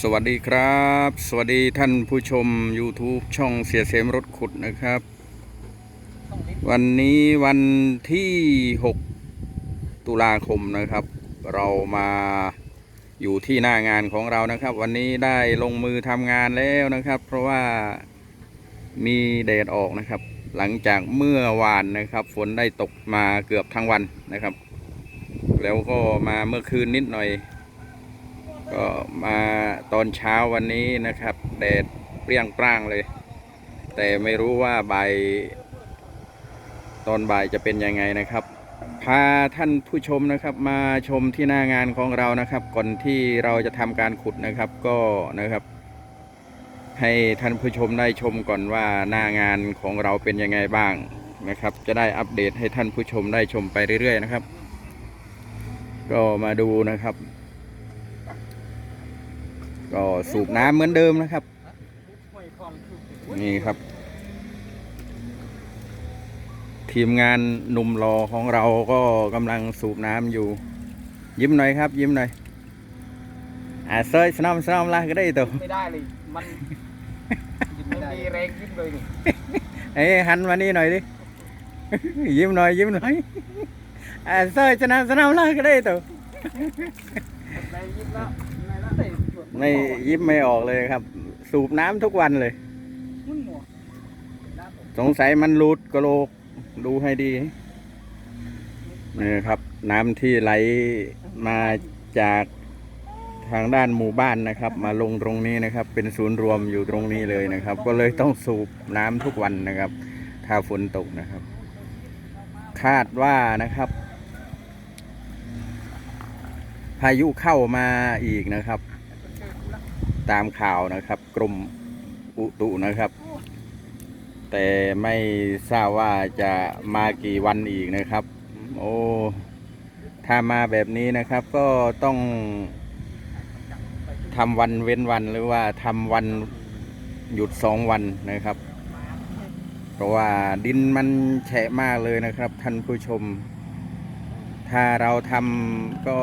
สวัสดีครับ สวัสดีท่านผู้ชม YouTube ช่องเสียเสมรถขุดนะครับ วันนี้วันที่ 6 ตุลาคมนะครับ เรามาอยู่ที่หน้างานของเรานะครับ วันนี้ได้ลงมือทำงานแล้วนะครับ เพราะว่ามีแดดออกนะครับ หลังจากเมื่อวานนะครับ ฝนได้ตกมาเกือบทั้งวันนะครับ แล้วก็มาเมื่อคืนนิดหน่อย ก็มาตอนเช้าวันนี้นะครับแดดเปรี้ยงปร้างเลย แต่ไม่รู้ว่าบ่ายตอนบ่ายจะเป็นยังไงนะครับ พาท่านผู้ชมนะครับมาชมที่หน้างานของเรานะครับ ก่อนที่เราจะทำการขุดนะครับก็นะครับ ให้ท่านผู้ชมได้ชมก่อนว่าหน้างานของเราเป็นยังไงบ้างนะครับ จะได้อัปเดตให้ท่านผู้ชมได้ชมไปเรื่อยๆนะครับ ก็มาดูนะครับ ก็สูบน้ำเหมือนเดิมนะครับ นี่ครับ ทีมงานหนุ่มรอของเราก็กำลังสูบน้ำอยู่ ยิ้มหน่อยครับ ยิ้มหน่อยอ่าเซยสนอมสนอมละก็ได้ตัวไม่ได้เลยมันมันมีแรงขึ้นเลยนี่เอ้ยหันมานี่หน่อยดิยิ้มหน่อยยิ้มหน่อยอ่าเซยสนอมสนอมละก็ได้ตัวแรงยิ้มแล้ว ไม่ยิ้มไม่ออกเลยครับ สูบน้ำทุกวันเลยมุ่นหัวนะผมสงสัยมันรูดกระโหลกดูให้ดีนี่ครับ น้ำที่ไหลมาจากทางด้านหมู่บ้านนะครับ มาลงตรงนี้นะครับ เป็นศูนย์รวมอยู่ตรงนี้เลยนะครับ ก็เลยต้องสูบน้ำทุกวันนะครับ ถ้าฝนตกนะครับ คาดว่านะครับ พายุเข้ามาอีกนะครับ ตามข่าวนะครับ กรมอุตุนะครับ แต่ไม่ทราบว่าจะมากี่วันอีกนะครับ โอ้ถ้ามาแบบนี้นะครับ ก็ต้องทำวันเว้นวันหรือว่าทำวันหยุดสองวันนะครับ เพราะว่าดินมันแฉะมากเลยนะครับ ท่านผู้ชม ถ้าเราทำก็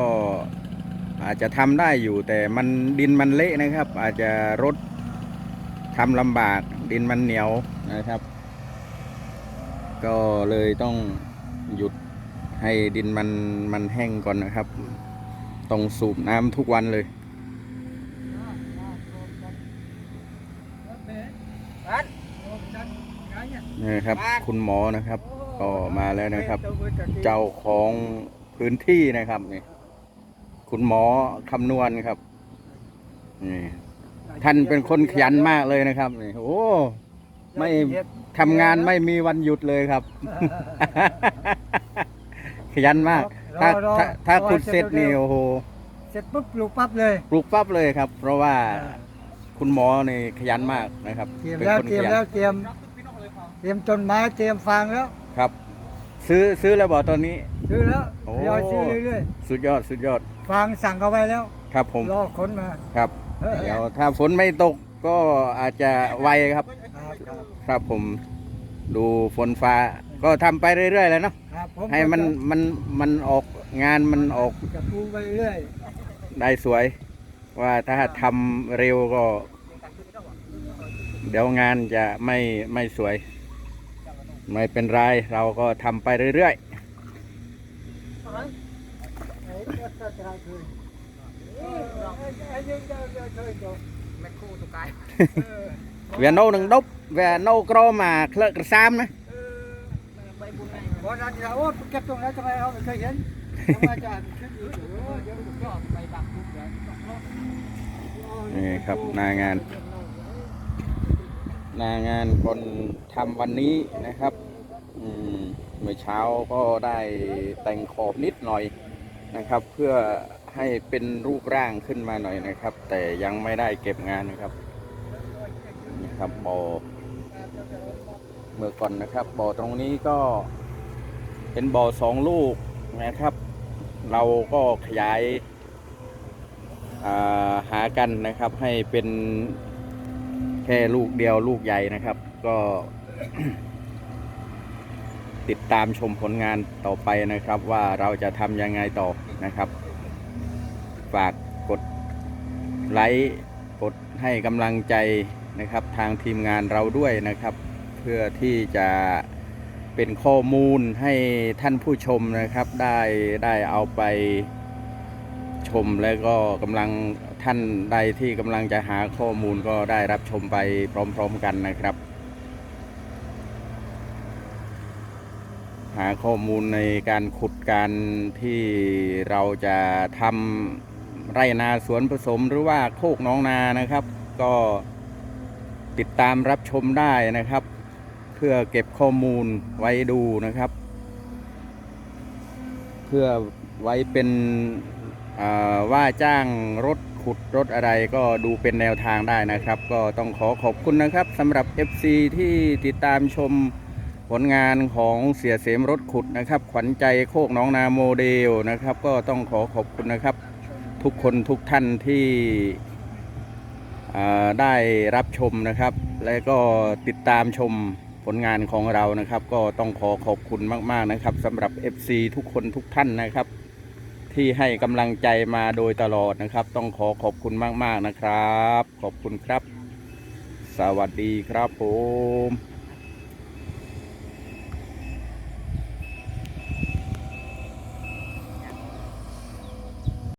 อาจจะทำได้อยู่แต่มันดินมันเละนะครับ อาจจะรถทำลำบากดินมันเหนียวนะครับ ก็เลยต้องหยุดให้ดินมันมันแห้งก่อนนะครับ ต้องสูบน้ำทุกวันเลยนนี่ครับ คุณหมอนะครับ ก็มาแล้วนะครับ เจ้าของพื้นที่นะครับนี่ คุณหมอคำนวณครับนี่ท่านเป็นคนขยันมากเลยนะครับนี่โอ้ไม่ทำงานไม่มีวันหยุดเลยครับ ขยันมาก ถ้าถ้าถ้าขุดเสร็จนี่โอ้โหเสร็จปุ๊บปลูกปั๊บเลยปลูกปั๊บเลยครับ เพราะว่าคุณหมอนี่ขยันมากนะครับเตรียมเป็นแล้วคนเตรีขยมยันแล้วเตรียมเตรียมต้นไม้เตรียมฟางแล้วครับ ซื้อซื้อแล้วบอกตอนนี้ ซื้อแล้วโอ้ ทยอยซื้อเรื่อยสุดยอดสุดยอดๆ ฟางสั่งเอาไว้แล้ว ครับผมรอขนมา ครับเออ เดี๋ยวถ้าฝนไม่ตกก็อาจจะไวครับ ครับครับครับผมดูฝนฟ้า ก็ทำไปเรื่อยๆแล้วเนาะครับผมให้มันมันมันออกงานมันออกจะปลูกไปเรื่อยได้สวย ว่าถ้าทำเร็วก็ เดี๋ยวงานจะไม่ไม่สวย ไม่เป็นไร เราก็ทำไปเรื่อยแม่คู่ตุกไก่ๆ về nâu đừng đúc về nâu cro mà khơi cả sam nữa บอสจะโอ้เก็บตรงนั้นทำไมาไม่เคยเห็นทำไมจะขึ้นอยู่เดี๋ยวก็ไปดักทุกอย่างนี่ครับหน้างาน หน้างานคนทำวันนี้นะครับอืมเมื่อเช้าก็ได้แต่งขอบนิดหน่อยนะครับ เพื่อให้เป็นรูปร่างขึ้นมาหน่อยนะครับ แต่ยังไม่ได้เก็บงานนะครับนี่ครับบ่อเมื่อก่อนนะครับบ่อตรงนี้ก็เป็นบ่อสองลูกนะครับ เราก็ขยายาหากันนะครับให้เป็น แค่ลูกเดียวลูกใหญ่นะครับ ก็ ติดตามชมผลงานต่อไปนะครับ ว่าเราจะทำยังไงต่อนะครับ ฝากกดไลค์กดให้กำลังใจนะครับ ทางทีมงานเราด้วยนะครับ เพื่อที่จะเป็นข้อมูลให้ท่านผู้ชมนะครับ ได้ได้เอาไปชมแล้วก็กำลัง ท่านใดที่กำลังจะหาข้อมูลก็ได้รับชมไปพร้อม ๆกันนะครับ หาข้อมูลในการขุดการที่เราจะทำไร่นาสวนผสมหรือว่าโคกน้องนานะครับ ก็ติดตามรับชมได้นะครับ เพื่อเก็บข้อมูลไว้ดูนะครับ เพื่อไว้เป็นว่าจ้างรถ ขุดรถอะไรก็ดูเป็นแนวทางได้นะครับ ก็ต้องขอขอบคุณนะครับสำหรับ FC ที่ติดตามชมผลงานของเสียเสมรถขุดนะครับ ขวัญใจโคกน้องนาโมเดลนะครับ ก็ต้องขอขอบคุณนะครับ ทุกคนทุกท่านที่ได้รับชมนะครับ และก็ติดตามชมผลงานของเรานะครับ ก็ต้องขอขอบคุณมาก ๆนะครับสำหรับ FC ทุกคนทุกท่านนะครับ ที่ให้กำลังใจมาโดยตลอดนะครับ ต้องขอขอบคุณมาก ๆ นะครับ ขอบคุณครับ สวัสดีครับผม